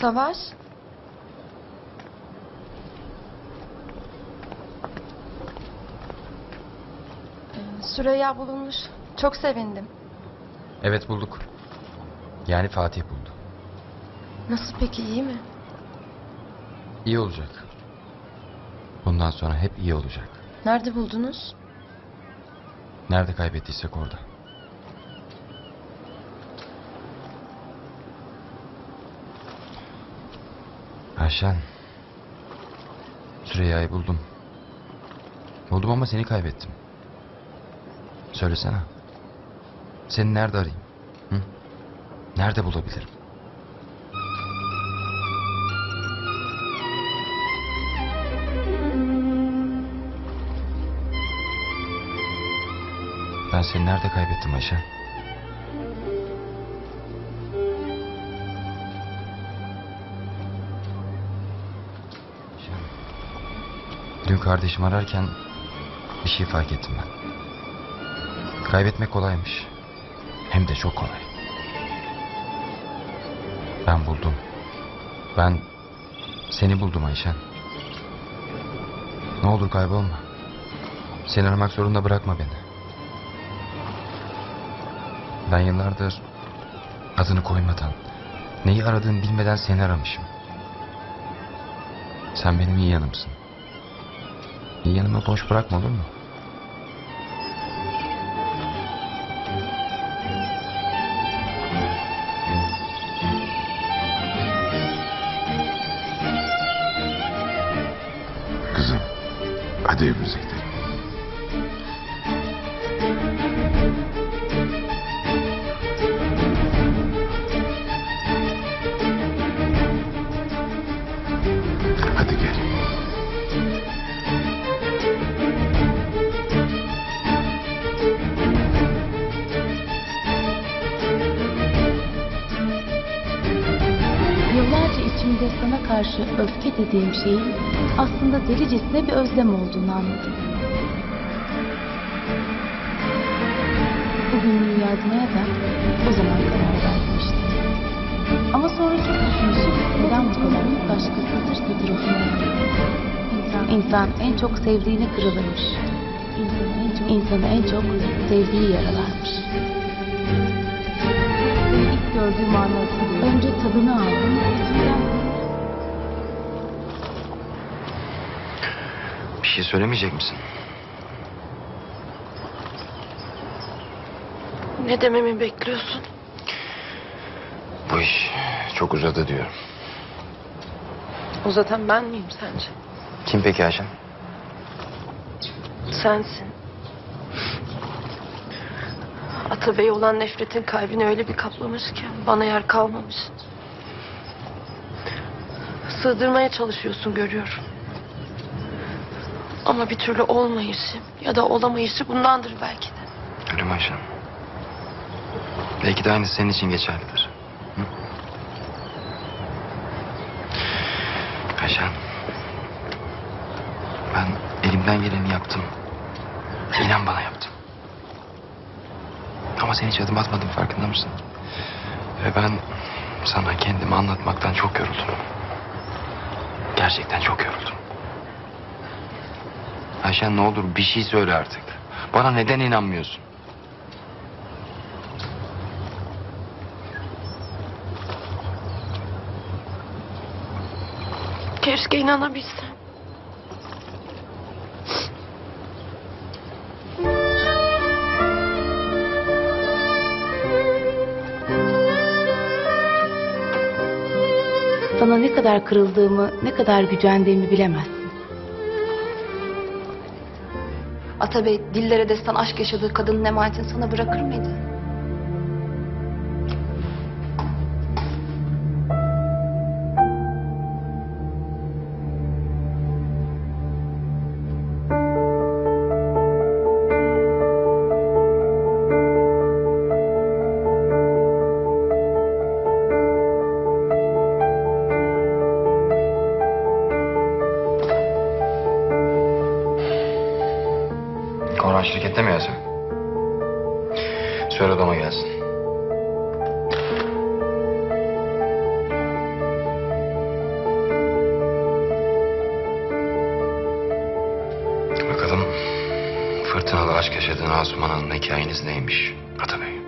Savaş. Ee, Süreyya bulunmuş. Çok sevindim. Evet bulduk. Yani Fatih buldu. Nasıl peki iyi mi? İyi olacak. Bundan sonra hep iyi olacak. Nerede buldunuz? Nerede kaybettiysek orada. Ayşen. Süreyya'yı buldum. Buldum ama seni kaybettim. Söylesene. Seni nerede arayayım? Hı? Nerede bulabilirim? Ben seni nerede kaybettim Ayşen? Dün kardeşim ararken bir şey fark ettim ben. Kaybetmek kolaymış. Hem de çok kolay. Ben buldum. Ben seni buldum Ayşen. Ne olur kaybolma. Seni aramak zorunda bırakma beni. Ben yıllardır adını koymadan, neyi aradığını bilmeden seni aramışım. Sen benim iyi yanımsın. İyi yanımı boş bırakma olur mu? Kızım, hadi evimize gidelim. Karşı öfke dediğim şeyin aslında delicesine bir özlem olduğunu anladım. Bugünlüğü yazmaya da o zaman karar vermiştim. Ama sonra çok düşünüşüp neden bu kadar aşkı satır satır okumak? İnsan, en çok sevdiğini kırılırmış. İnsanı en çok sevdiği yaralarmış. İlk gördüğüm anı hatırlıyorum. Önce tadını aldım. Şey söylemeyecek misin? Ne dememi bekliyorsun? Bu iş çok uzadı diyorum. Uzatan ben miyim sence? Kim peki Ayşen? Sensin. Atabey olan nefretin kalbini öyle bir kaplamış ki bana yer kalmamış. Sığdırmaya çalışıyorsun görüyorum. Ama bir türlü olmayışı ya da olamayışı bundandır belki de. Öyle mi? Belki de aynısı senin için geçerlidir. Hı? Ayşen. Ben elimden geleni yaptım. İnan bana yaptım. Ama sen hiç adım atmadın farkında mısın? Ve ben sana kendimi anlatmaktan çok yoruldum. Gerçekten çok yoruldum. Ayşen ne olur bir şey söyle artık. Bana neden inanmıyorsun? Keşke inanabilsem. sana ne kadar kırıldığımı, ne kadar gücendiğimi bilemezsin. Atabey dillere destan aşk yaşadığı kadının emanetini sana bırakır mıydı? Yıl aşk yaşadığın Asuman Hanım'la hikayeniz neymiş Atabey?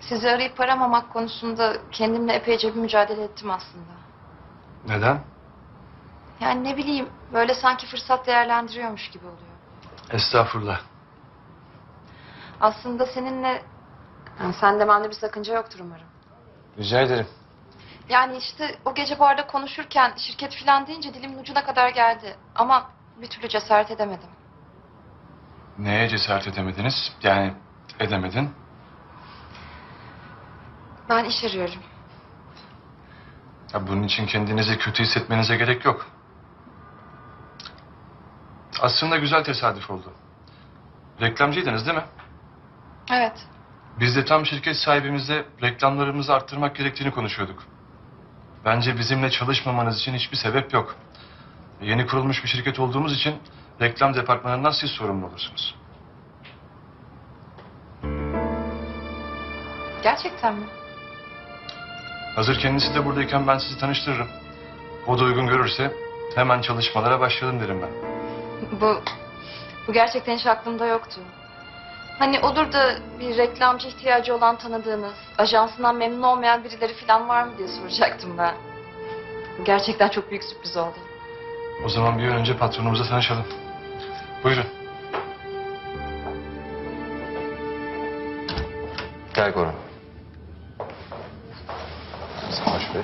Sizi arayıp aramamak konusunda kendimle epeyce bir mücadele ettim aslında. Neden? Yani ne bileyim böyle sanki fırsat değerlendiriyormuş gibi oluyor. Estağfurullah. Aslında seninle yani sen dememde bir sakınca yoktur umarım. Rica ederim. Yani işte o gece barda konuşurken şirket filan deyince dilimin ucuna kadar geldi. Ama bir türlü cesaret edemedim. Neye cesaret edemediniz? Yani edemedin. Ben iş arıyorum. Ya bunun için kendinizi kötü hissetmenize gerek yok. Aslında güzel tesadüf oldu. Reklamcıydınız değil mi? Evet. Biz de tam şirket sahibimizle reklamlarımızı arttırmak gerektiğini konuşuyorduk. Bence bizimle çalışmamanız için hiçbir sebep yok. Yeni kurulmuş bir şirket olduğumuz için reklam departmanından siz sorumlu olursunuz. Gerçekten mi? Hazır kendisi de buradayken ben sizi tanıştırırım. O da uygun görürse hemen çalışmalara başlayalım derim ben. Bu bu gerçekten hiç aklımda yoktu. Hani olur da bir reklamcı ihtiyacı olan tanıdığınız, ajansından memnun olmayan birileri falan var mı diye soracaktım ben. Gerçekten çok büyük sürpriz oldu. O zaman bir an önce patronumuzla tanışalım. Buyurun. Gel Goran. Savaş Bey.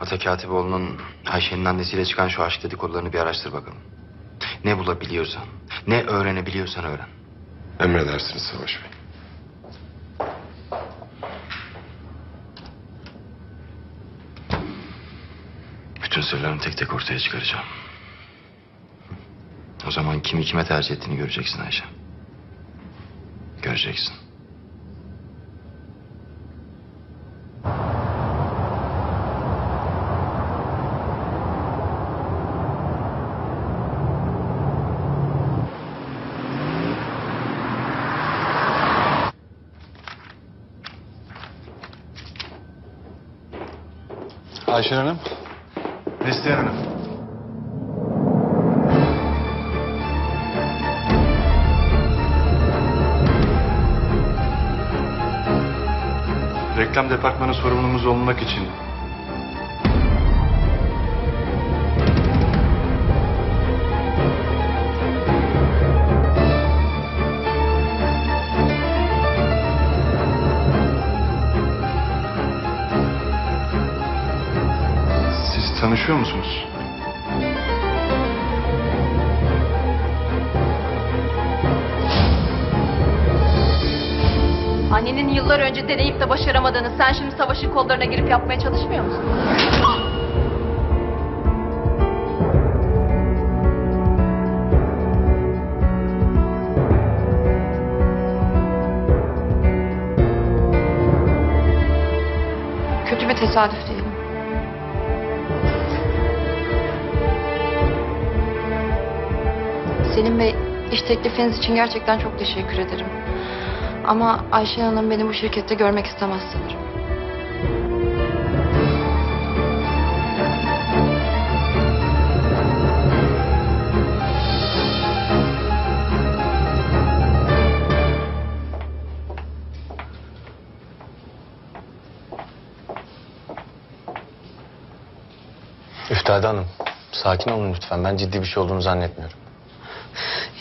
Ata Katipoğlu'nun Ayşe'nin annesiyle çıkan şu aşk dedikodularını bir araştır bakalım. Ne bulabiliyorsan, ne öğrenebiliyorsan öğren. Emredersiniz Savaş Bey. Bütün sırlarını tek tek ortaya çıkaracağım. O zaman kimi kime tercih ettiğini göreceksin Ayşe. Göreceksin. Ayşen Hanım. Neslihan Hanım. Reklam departmanı sorumlumuz olmak için Tanışıyor musunuz? Annenin yıllar önce deneyip de başaramadığını sen şimdi savaşın kollarına girip yapmaya çalışmıyor musun? Kötü bir tesadüf değil Selim Bey, iş teklifiniz için gerçekten çok teşekkür ederim. Ama Ayşe Hanım beni bu şirkette görmek istemez sanırım. Üftade Hanım, sakin olun lütfen. Ben ciddi bir şey olduğunu zannetmiyorum.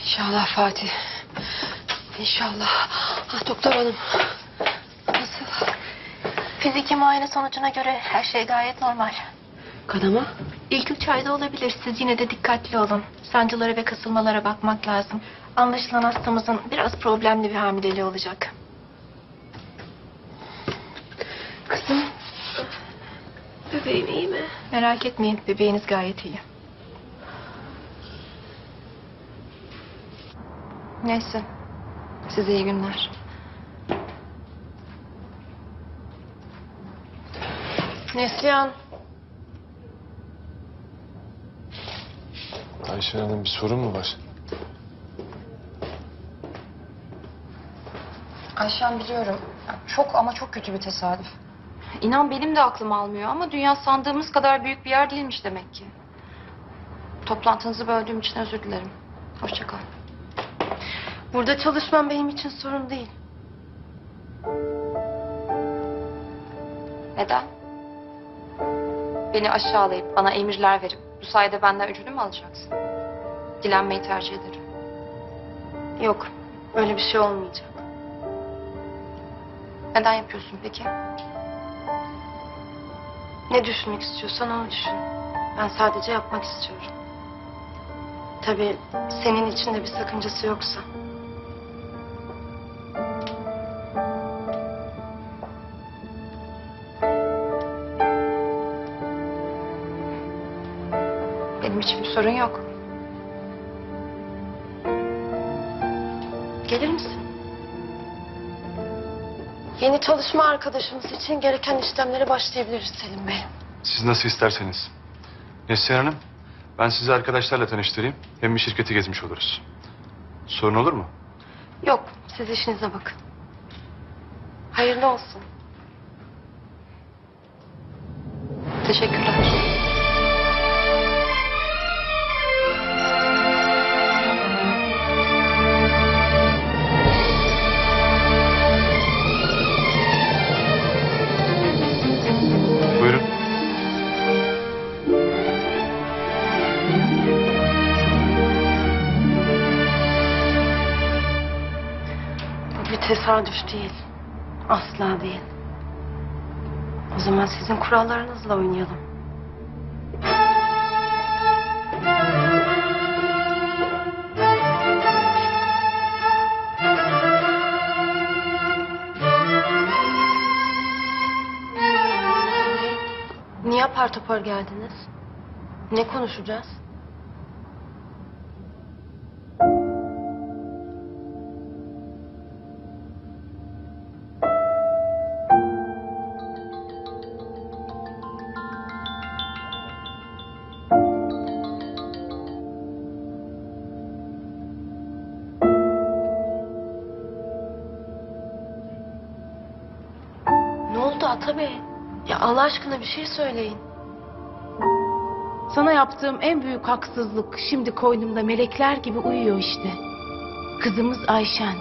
İnşallah Fatih. İnşallah. Ah, doktor hanım. Nasıl? Fiziki muayene sonucuna göre her şey gayet normal. Kanama? İlk üç ayda olabilir. Siz yine de dikkatli olun. Sancılara ve kasılmalara bakmak lazım. Anlaşılan hastamızın biraz problemli bir hamileliği olacak. Kızım. Bebeğim iyi mi? Merak etmeyin. Bebeğiniz gayet iyi. Neyse. Size iyi günler. Neslihan. Ayşen Hanım bir sorun mu var? Ayşen biliyorum. Çok ama çok kötü bir tesadüf. İnan benim de aklım almıyor ama dünya sandığımız kadar büyük bir yer değilmiş demek ki. Toplantınızı böldüğüm için özür dilerim. Hoşça kal. Burada çalışmam benim için sorun değil. Neden? Beni aşağılayıp bana emirler verip bu sayede benden öcünü mü alacaksın? Dilenmeyi tercih ederim. Yok, öyle bir şey olmayacak. Neden yapıyorsun peki? Ne düşünmek istiyorsan onu düşün. Ben sadece yapmak istiyorum. Tabii senin için de bir sakıncası yoksa. Sorun yok. Gelir misin? Yeni çalışma arkadaşımız için gereken işlemlere başlayabiliriz Selim Bey. Siz nasıl isterseniz. Neslihan Hanım, ben sizi arkadaşlarla tanıştırayım. Hem bir şirketi gezmiş oluruz. Sorun olur mu? Yok, siz işinize bakın. Hayırlı olsun. Teşekkürler. Tesadüf değil. Asla değil. O zaman sizin kurallarınızla oynayalım. Niye apar topar geldiniz? Ne konuşacağız? Ata Bey? Ya Allah aşkına bir şey söyleyin. Sana yaptığım en büyük haksızlık şimdi koynumda melekler gibi uyuyor işte. Kızımız Ayşen.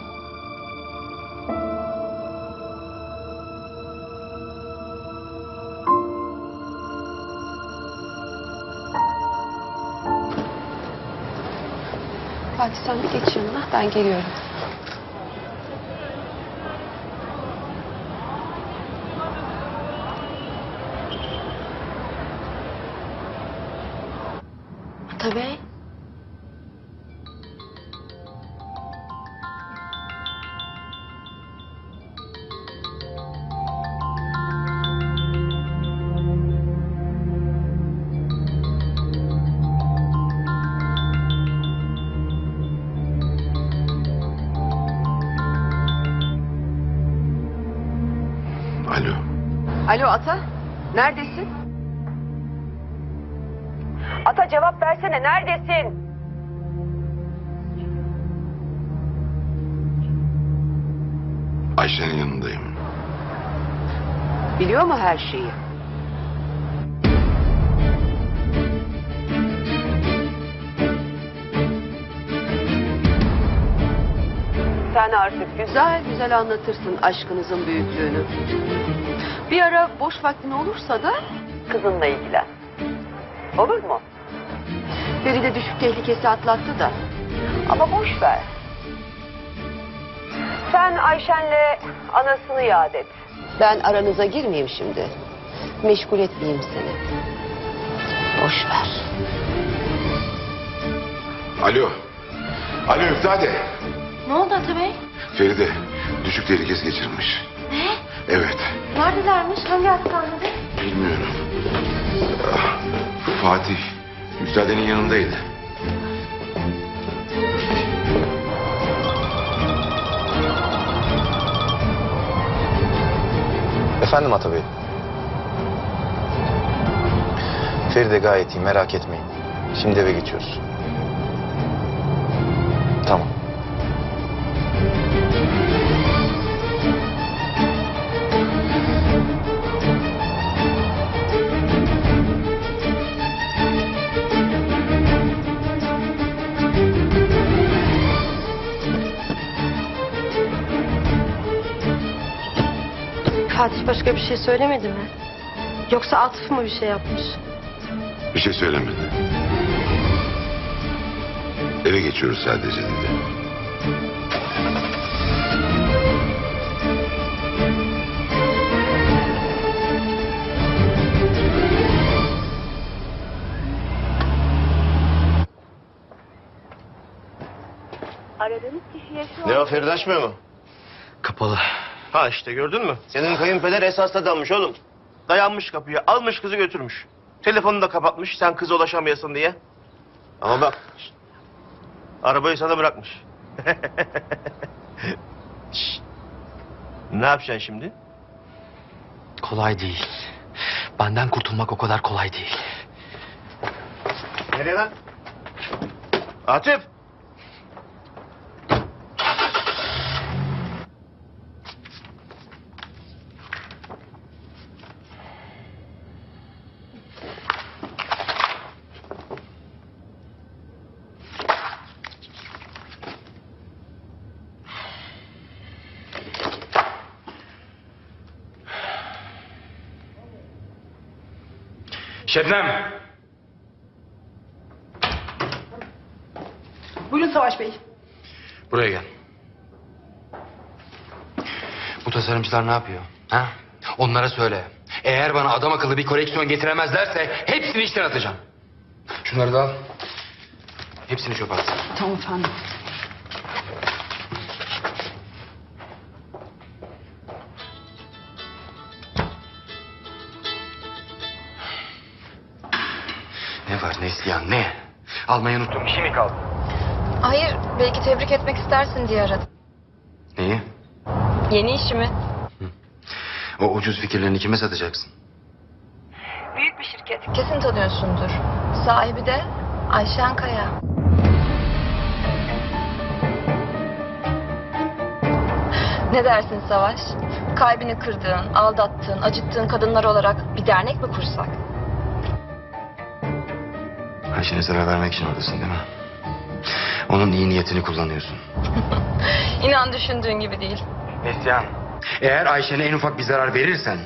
Fatih sen bir geç yanına ben geliyorum. Alo. Alo Ata, neredesin? Ata cevap versene, neredesin? Ayşe'nin yanındayım. Biliyor mu her şeyi? Sen artık güzel güzel anlatırsın aşkınızın büyüklüğünü. Bir ara boş vaktin olursa da kızınla ilgilen. Olur mu? Feride düşük tehlikesi atlattı da. Ama boş ver. Sen Ayşen'le anasını yad et. Ben aranıza girmeyeyim şimdi. Meşgul etmeyeyim seni. Boş ver. Alo. Alo Üftade. Ne oldu Ata Bey? Feride düşük tehlikesi geçirmiş. Evet. Neredelermiş? Hangi hastanede? Bilmiyorum. Ah, Fatih. Üftade'nin yanındaydı. Efendim Atabey. Feride gayet iyi merak etmeyin. Şimdi eve geçiyoruz. Bir şey söylemedi mi? Yoksa Atıf mı bir şey yapmış? Bir şey söylemedi. Eve geçiyoruz sadece dedi. Ne o Feride açmıyor mu? Kapalı. Ha işte gördün mü? Senin kayınpeder esas adammış oğlum. Dayanmış kapıya, almış kızı götürmüş. Telefonunu da kapatmış sen kıza ulaşamayasın diye. Ama bak, arabayı sana bırakmış. Ne yapacaksın şimdi? Kolay değil. Benden kurtulmak o kadar kolay değil. Nereye lan? Atif! Şebnem! Buyurun Savaş Bey. Buraya gel. Bu tasarımcılar ne yapıyor? Ha? Onlara söyle. Eğer bana adam akıllı bir koleksiyon getiremezlerse hepsini işten atacağım. Şunları da al. Hepsini çöpe at. Tamam efendim. Neslihan ne? Almayı unuttum. Bir şey mi kaldı? Hayır, belki tebrik etmek istersin diye aradım. Neyi? Yeni işimi. O ucuz fikirlerini kime satacaksın? Büyük bir şirket. Kesin tanıyorsundur. Sahibi de Ayşen Kaya. Ne dersin Savaş? Kalbini kırdığın, aldattığın, acıttığın kadınlar olarak bir dernek mi kursak? Ayşe'ne zarar vermek için oradasın değil mi? Onun iyi niyetini kullanıyorsun. İnan düşündüğün gibi değil. Neslihan. Eğer Ayşe'ne en ufak bir zarar verirsen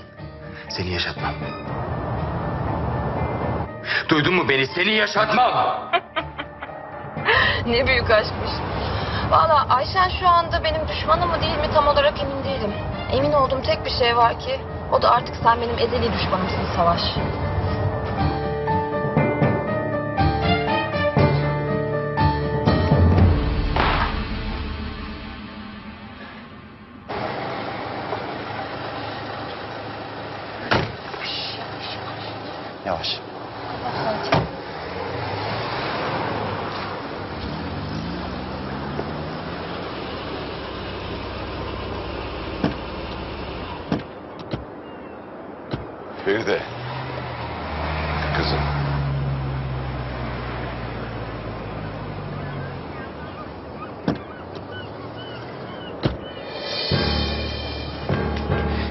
seni yaşatmam. Duydun mu beni? Seni yaşatmam. Ne büyük aşkmış. Valla Ayşen şu anda benim düşmanım mı değil mi tam olarak emin değilim. Emin olduğum tek bir şey var ki o da artık sen benim ezeli düşmanımsın Savaş.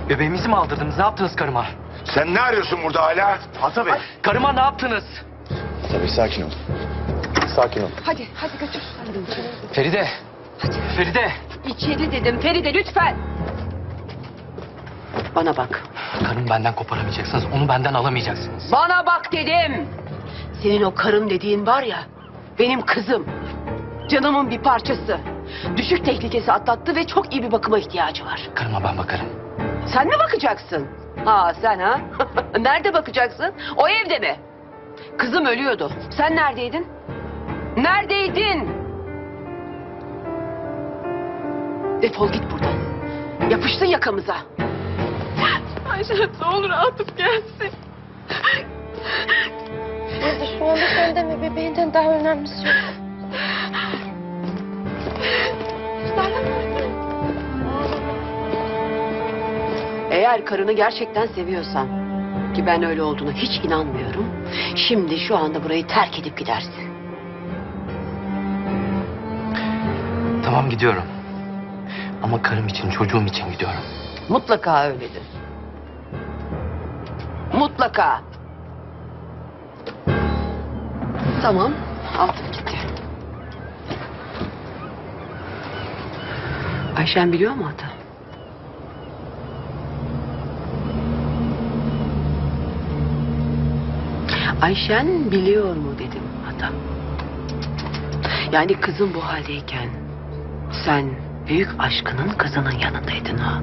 Bebeğimizi mi aldırdınız? Ne yaptınız karıma? Sen ne arıyorsun burada hala? Ata Bey. Karıma ne yaptınız? Tabii sakin ol. Sakin ol. Hadi hadi götür. Hadi götür. Feride. Feride. İçeri dedim Feride lütfen. Bana bak. Karımı benden koparamayacaksınız. Onu benden alamayacaksınız. Bana bak dedim. Senin o karım dediğin var ya. Benim kızım. Canımın bir parçası. Düşük tehlikesi atlattı ve çok iyi bir bakıma ihtiyacı var. Karıma ben bakarım. Sen mi bakacaksın? Ha sen ha? Nerede bakacaksın? O evde mi? Kızım ölüyordu. Sen neredeydin? Neredeydin? Defol git buradan. Yapıştın yakamıza. Ayşen ne olur atıp gelsin. Burada şu anda senden ve bebeğinden daha önemlisi yok. Eğer karını gerçekten seviyorsan ki ben öyle olduğuna hiç inanmıyorum. Şimdi şu anda burayı terk edip gidersin. Tamam gidiyorum. Ama karım için, çocuğum için gidiyorum. Mutlaka öyledir. Mutlaka. Tamam. Atıp gitti. Ayşen biliyor mu hata? Ayşen biliyor mu dedim hata. Yani kızın bu haldeyken sen büyük aşkının kızının yanındaydın ha.